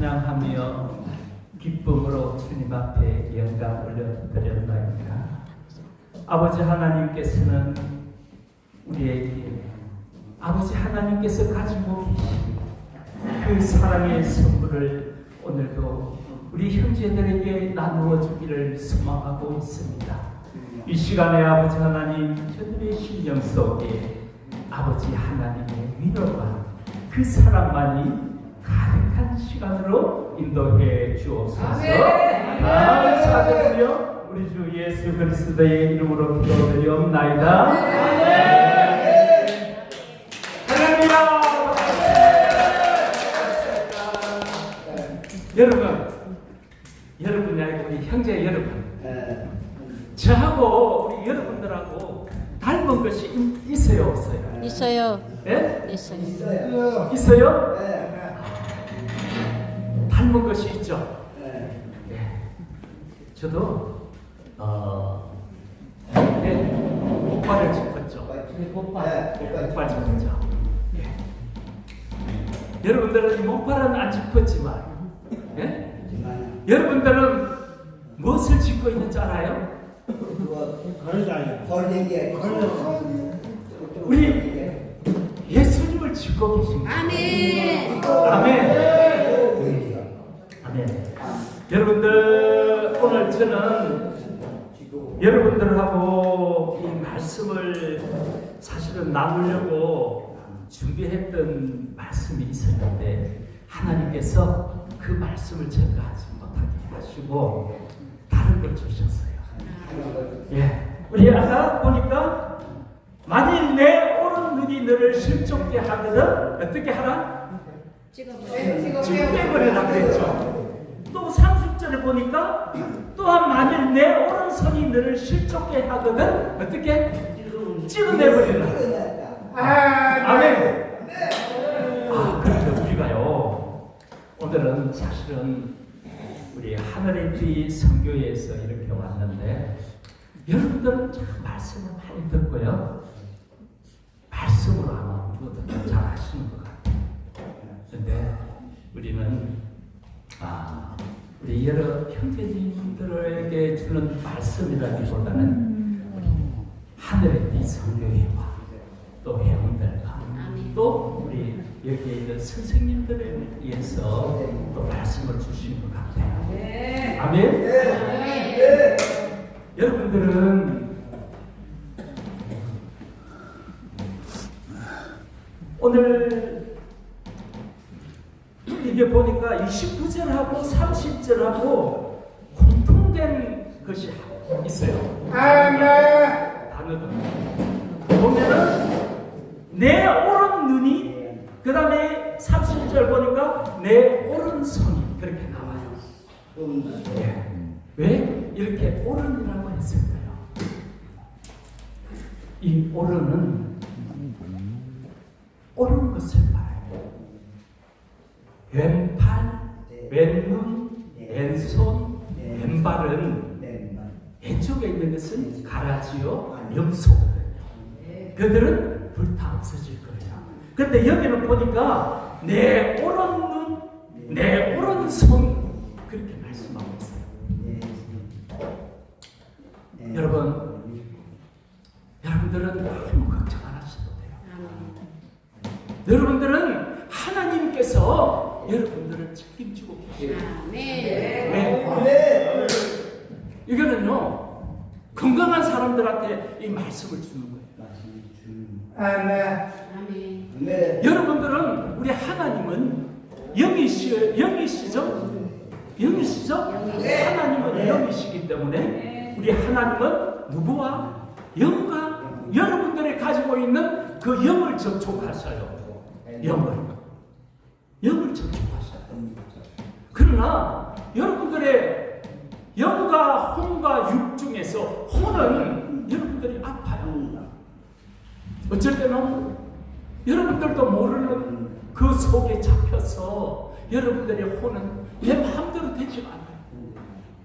찬양하며 기쁨으로 주님 앞에 영광 올려드렸나이다. 아버지 하나님께서는 우리에게 아버지 하나님께서 가지고 계신 그 사랑의 선물을 오늘도 우리 형제들에게 나누어 주기를 소망하고 있습니다. 이 시간에 아버지 하나님 저들의 심령 속에 아버지 하나님의 위로가 그 사랑만이 시간으로 인도해 주옵소서. 감사드리며 우리 주 예수 그리스도의 이름으로 기도드리옵나이다. 하나님아. 여러분, 여러분이 아니고 우리 형제 여러분, 저하고 우리 여러분들하고 닮은 것이 있- 있어요, 없어요? 있어요. 예? 있어요. 있어요? 닮은 것이 있죠. 예. 저도 어, 예, 목발을 짚었죠. 목발, 예, 목발 짚었죠. 예. 여러분들은 이 목발은 안 짚었지만, 예? 여러분들은 무엇을 짚고 있는 줄 알아요? 우리 예수님을 짚고 거예요. 아멘. 아멘. 여러분들 오늘 저는 여러분들하고 이 말씀을 사실은 나누려고 준비했던 말씀이 있었는데 하나님께서 그 말씀을 전가하지 못하게 하시고 다른 걸 주셨어요. 예. 우리 아까 보니까 만일 내 오른 눈이 너를 실족게 하거든 어떻게 하라? 지금 빼버리라 그랬죠. 또 30절에 보니까 또한 만일 내 오른손이 너를 실족게 하거든 어떻게? 찍어내버리라. 아멘. 아, 그래서 우리가요 오늘은 사실은 우리 하늘의 비 선교에서 이렇게 왔는데 여러분들은 참 말씀을 많이 듣고요 말씀으로 아마 모두 잘 하시는 것 같아요. 근데 우리는 아 여러 형제님들에게 주는 말씀이라기보다는 우리 하늘의 비 선교회와 또 회원들과. 또 우리 여기에 있는 선생님들에 의해서 또 말씀을 주신 것 같아요. 아멘. 여러분들은 오늘 이게 보니까 29절하고 30절하고 공통된 것이 있어요. 단어가 보면은 내 오른 눈이 그 다음에 30절 보니까 내 오른손이 그렇게 나와요. 예. 왜 이렇게 오른이라고 했을까요? 이 오른은 옳은 것을 말해요. 왼팔, 왼눈, 왼손, 왼발은 왼쪽에 있는 것은 가라지요, 염소거든요. 그들은 불타 없어질 거예요. 근데 여기는 보니까 내 오른 눈, 내 오른 손 그렇게 말씀하고 있어요. 여러분, 여러분들은 너무 걱정 안 하셔도 돼요. 여러분들은 하나님께서 책임지고 계세요. 네. 이거는요 건강한 사람들한테 이 말씀을 주는 거예요. 여러분들은 우리 하나님은 영이시 영이시죠? 영이시죠? 하나님은 영이시기 때문에 우리 하나님은 누구와? 영과 여러분들이 가지고 있는 그 영을 접촉하셔요. 영을. 영을 접촉하셔요. 그러나 여러분들의 영과 혼과 육 중에서 혼은 여러분들이 아파요. 어쩔 때는 여러분들도 모르는 그 속에 잡혀서 여러분들의 혼은 내 마음대로 되지 않아요.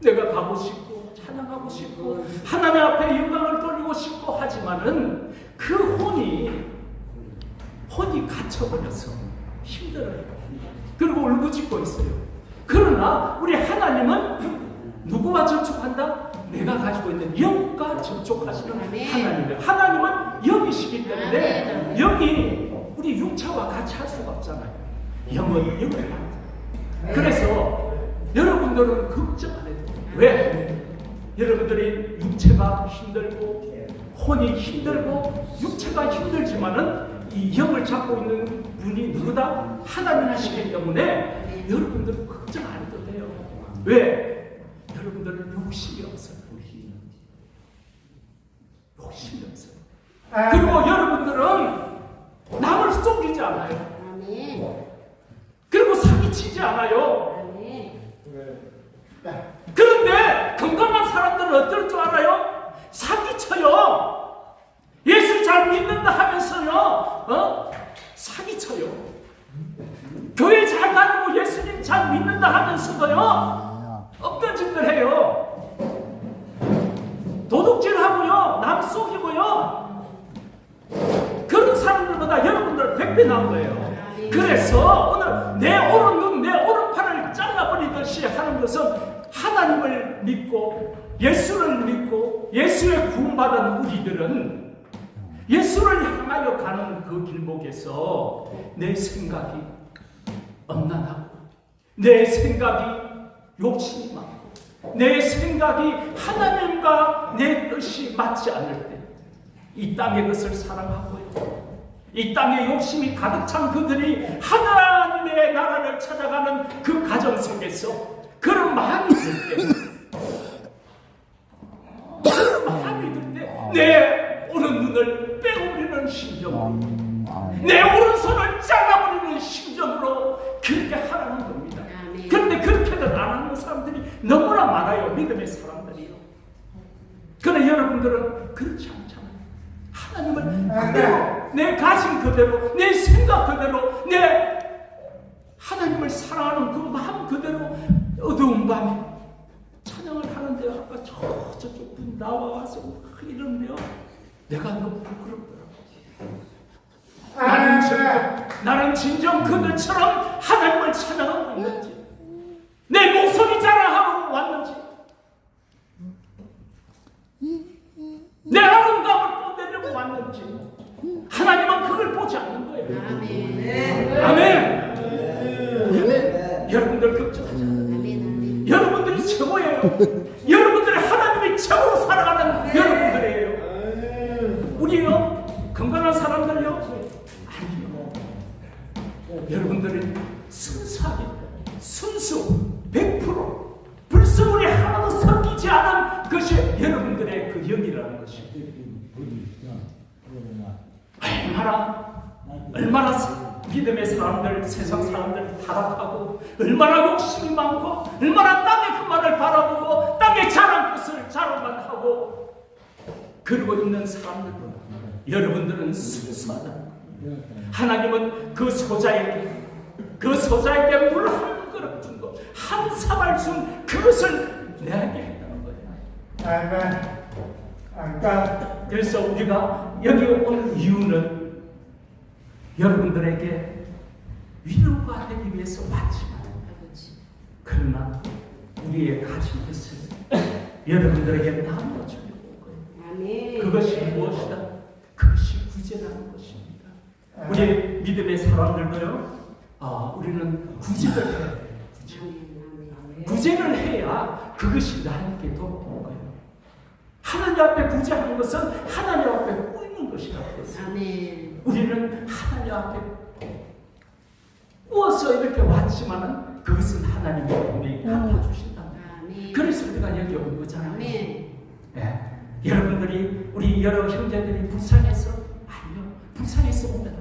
내가 가고 싶고 찬양하고 싶고 하나님 앞에 영광을 돌리고 싶고 하지만은 그 혼이 혼이 갇혀버려서 힘들어요. 그리고 울부짖고 있어요. 그러나 우리 하나님은 누구와 접촉한다? 내가 가지고 있는 영과 접촉하시는. 하나님이에요. 하나님은 영이시기 때문에. 영이 우리 육체와 같이 할 수가 없잖아요. 영은 영을 만다. 그래서 여러분들은 걱정 안 해도. 왜? 여러분들이 육체가 힘들고 혼이 힘들고 육체가 힘들지만은 이 영을 잡고 있는 분이 누구다? 하나님이시기 때문에 여러분들은 걱정 안 해도 돼요. 왜? 여러분들은 욕심이 없어요. 욕심이 없어요. 그리고 여러분들은 남을 속이지 않아요. 그리고 사기치지 않아요. 그런데 건강한 사람들은 어떨 줄 알아요? 사기쳐요. 예수 잘 믿는다 하면서요, 어? 사기쳐요. 교회 잘 다니고 예수님 잘 믿는다 하면서도요, 없던 짓들 해요. 도둑질하고요, 남 속이고요. 그런 사람들보다 여러분들 100배 나은 거예요. 그래서 오늘 내 오른 눈, 내 오른팔을 잘라버리듯이 하는 것은 하나님을 믿고 예수를 믿고 예수의 구원받은 우리들은 예수를 향하여 가는 그 길목에서 내 생각이 엄난하고 내 생각이 욕심이 많고 내 생각이 하나님과 내 뜻이 맞지 않을 때 이 땅의 것을 사랑하고요. 이 땅에 욕심이 가득 찬 그들이 하나님의 나라를 찾아가는 그 가정 속에서 그런 마음이 들 때, 마음이 들 때, 내 오른 눈을 빼버리는 심정으로, 내 오른손을 잘라버리는 심정으로 그렇게 하라는 겁니다. 아멘. 그런데 그렇게는 안 하는 사람들이 너무나 많아요. 믿음의 사람들이요. 그런데 여러분들은 그렇지 않잖아요. 하나님을 그대로 내 가진 그대로 내 생각 그대로 내 하나님을 사랑하는 그 마음 그대로 어두운 밤에 찬양을 하는데 아까 저 저쪽 분 나와서 막 이러네요. 내가 너무 부끄럽더라고. 나는 진정, 나는 진정 그들처럼 하나님을 찬양하고 여러분들이 하나님이 최고로 살아가는 여러분들이에요. 우리요 건강한 사람들요 아니요. 여러분들이 순수하게 순수 100% 불순물이 하나도 섞이지 않은 것이 여러분들의 그 영이라는 것이 얼마나 얼마나 믿음의 사람들 세상 사람들 타락하고 얼마나 욕심이 많고 얼마나 땅의 그만을 바라보고 땅의 자랑 것을 자랑만 하고 그러고 있는 사람들보다 여러분들은 순수하다. 하나님은 그 소자에게 그 소자에게 물 한 그릇 준 것, 한 사발 준 그것을 내게 했다는 거예요. 그래서 우리가 여기 온 이유는 여러분들에게 위로가 되기 위해서 왔지만 그러나 우리의 가진 것을 여러분들에게 나누어 주려고 온 거예요. 아멘. 그것이 무엇이다? 그것이 구제라는 것입니다. 우리 믿음의 사람들도요. 아, 우리는 구제를 해야. 구제. 구제를 해야 그것이 나에게 돌아오는 거예요. 하나님 앞에 구제하는 것은 하나님 앞에 꾸이는 것이라고 했어요. 아멘. 우리는 하나님 앞에 꾸어서 이렇게 왔지만은 그것은 하나님의 분명히 갚아주신다. 아멘. 그래서 우리가 여기 온 거잖아요. 아멘. 예. 여러분들이 우리 여러 형제들이 불쌍해서 아니요 불쌍해서 온건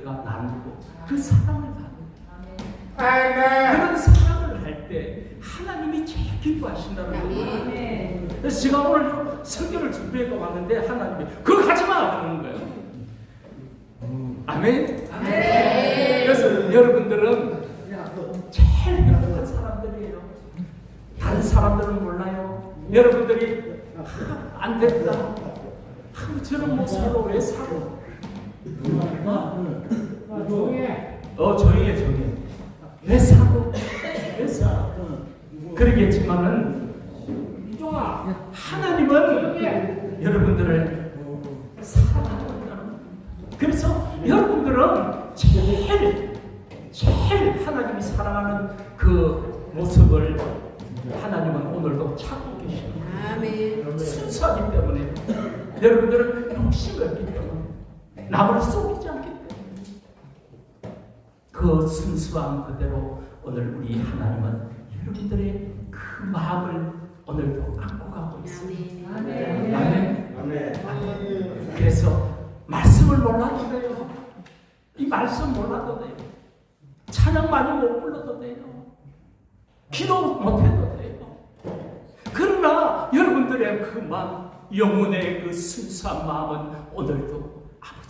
형제분들과 나누고 그 사랑을 나누고 그런 사랑을 할 때 하나님이 제일 기뻐하신다는 거예요. 그래서 제가 오늘 설교를 준비해서 왔는데 하나님이 그거 하지 마! 그러는 거예요. 아멘? 아멘. 그래서 여러분들은 제일 행복한 사람들이에요. 사람들은 몰라요. 여러분들이 아, 안 됐다. 아, 저런 목사로 왜 사고? 어 조용히 해 조용히 해. 왜 사고? 왜 사? 그러겠지만은 하나님은 여러분들을 사랑한다. 그래서 여러분들은 제일 제일 하나님이 사랑하는 그 모습을 하나님은 오늘도 찾고 계십니다. 아멘. 순수하기 때문에 여러분들은 욕심이 없기 때문에 남을 속이지 않기 때문에 그 순수함 그대로 오늘 우리 하나님은 여러분들의 그 마음을 오늘도 안고 가고 있습니다. 아멘. 아멘. 아멘. 아멘. 그래서 말씀을 몰라도 돼요. 이 말씀 몰라도 돼요. 찬양 많이 못 불러도 돼요. 기도 못 해도 돼요. 그러나 여러분들의 그 마음, 영혼의 그 순수한 마음은 오늘도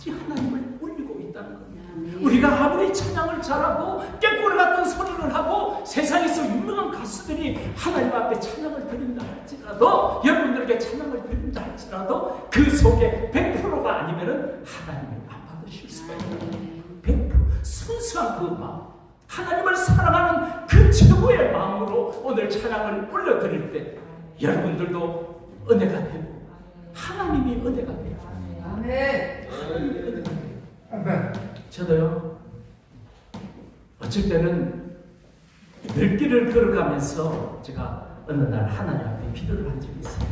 아버지 하나님을 울리고 있다는 겁니다. 우리가 아무리 찬양을 잘하고 깨꼬리 같은 소리를 하고 세상에서 유명한 가수들이 하나님 앞에 찬양을 드린다 할지라도 여러분들에게 찬양을 드린다 할지라도 그 속에 100%가 아니면은 하나님을 안 받으실 수가 있다. 100% 순수한 그 마음. 하나님을 사랑하는 그 최고의 마음으로 오늘 찬양을 올려드릴 때 여러분들도 은혜가 되고 하나님이 은혜가 되고 아멘. 저도요? 어쩔 때는 늙기를 걸어가면서 제가 어느 날 하나님 앞에 기도를 한 적이 있어요.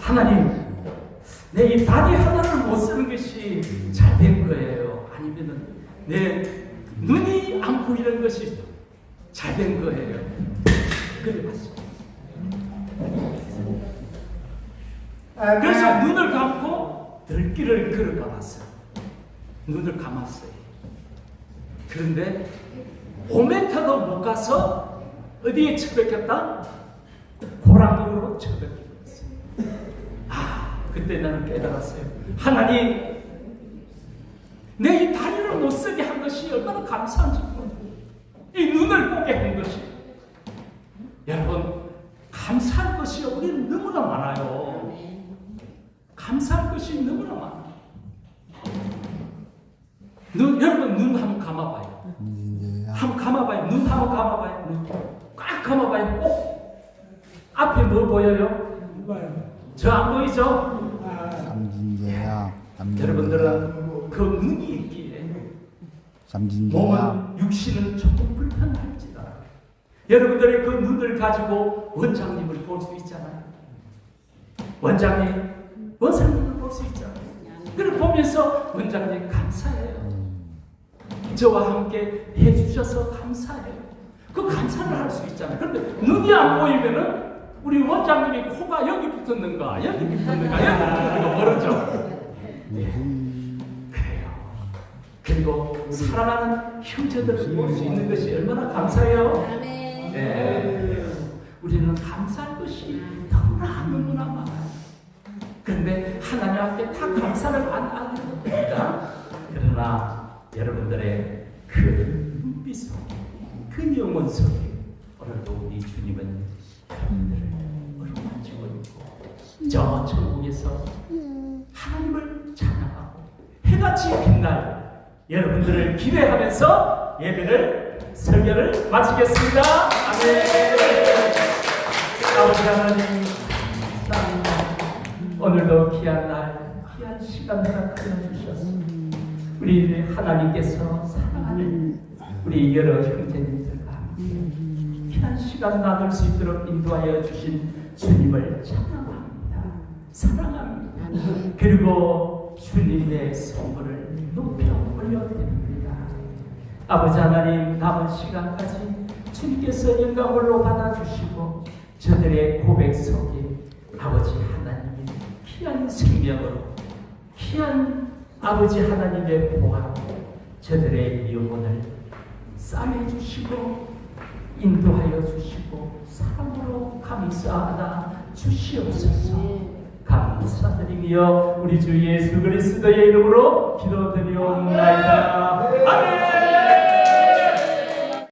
하나님 내 이 다리 하나를 못 쓰는 것이 잘 된 거예요? 아니면은 내 눈이 안 보이는 것이 잘 된 거예요? 그래 봤어요. 그래서 눈을 감고 들길을 걸어가 봤어요. 눈을 감았어요. 그런데 5m도 못 가서 어디에 처박혔다? 고랑으로 처박혔어요. 아, 그때 나는 깨달았어요. 하나님, 내 이 다리를 못 쓰게 한 것이 얼마나 감사한지 몰라요. 이 눈을 보게 한 것이. 여러분, 감사할 것이 우리는 너무나 많아요. 감사할 것이 너무나 많아. 눈, 여러분 눈 한번 감아봐요. 한번 감아봐요. 눈 한번 감아봐요. 눈. 꽉 감아봐요. 꼭. 앞에 뭐 보여요? 저 안 보이죠? 삼진제야. 삼진제야. 여러분들은 그 눈이 있기에 삼진제야. 몸은 육신은 조금 불편할지다. 여러분들의 그 눈을 가지고 원장님을 볼 수 있잖아요. 원장님, 원장님을 볼수 있잖아요. 그걸 보면서 원장님 감사해요. 저와 함께 해주셔서 감사해요. 그 감사를 할 수 있잖아요. 그런데 눈이 안 보이면은 우리 원장님이 코가 여기 붙었는가, 여기 붙었는가, 여기 붙었는가 모르죠. 그래요. 그리고 사랑하는 형제들을 볼 수 있는 것이 얼마나 감사해요. 네. 우리는 감사할 것이 너무나 너무나 많아요. 그런데 하나님 앞에 다 감사를 안 하는 겁니다. 그러나 여러분들의 그 눈빛 속에, 그 영혼 속에 오늘도 우리 주님은 여러분들을 어루만지고 있고 저 천국에서 하나님을 찬양하고 해같이 빛날 여러분들을 기대하면서 예배를 설교를 마치겠습니다. 아멘. 아버지 하나님. 오늘도 귀한 날, 귀한 시간 허락하여 주셔서 우리 하나님께서 사랑하는 우리 여러 형제님들과 귀한 시간 나눌 수 있도록 인도하여 주신 주님을 찬양합니다. 사랑합니다. 그리고 주님의 선물을 높여 올려드립니다. 아버지 하나님 남은 시간까지 주님께서 영광으로 받아주시고 저들의 고백 속에 아버지 귀한 생명으로 귀한 아버지 하나님의 보화로 저들의 영혼을 싸매 주시고 인도하여 주시고 사랑으로 감싸다 주시옵소서. 감사드리며 우리 주 예수 그리스도의 이름으로 기도드리옵나이다. 아멘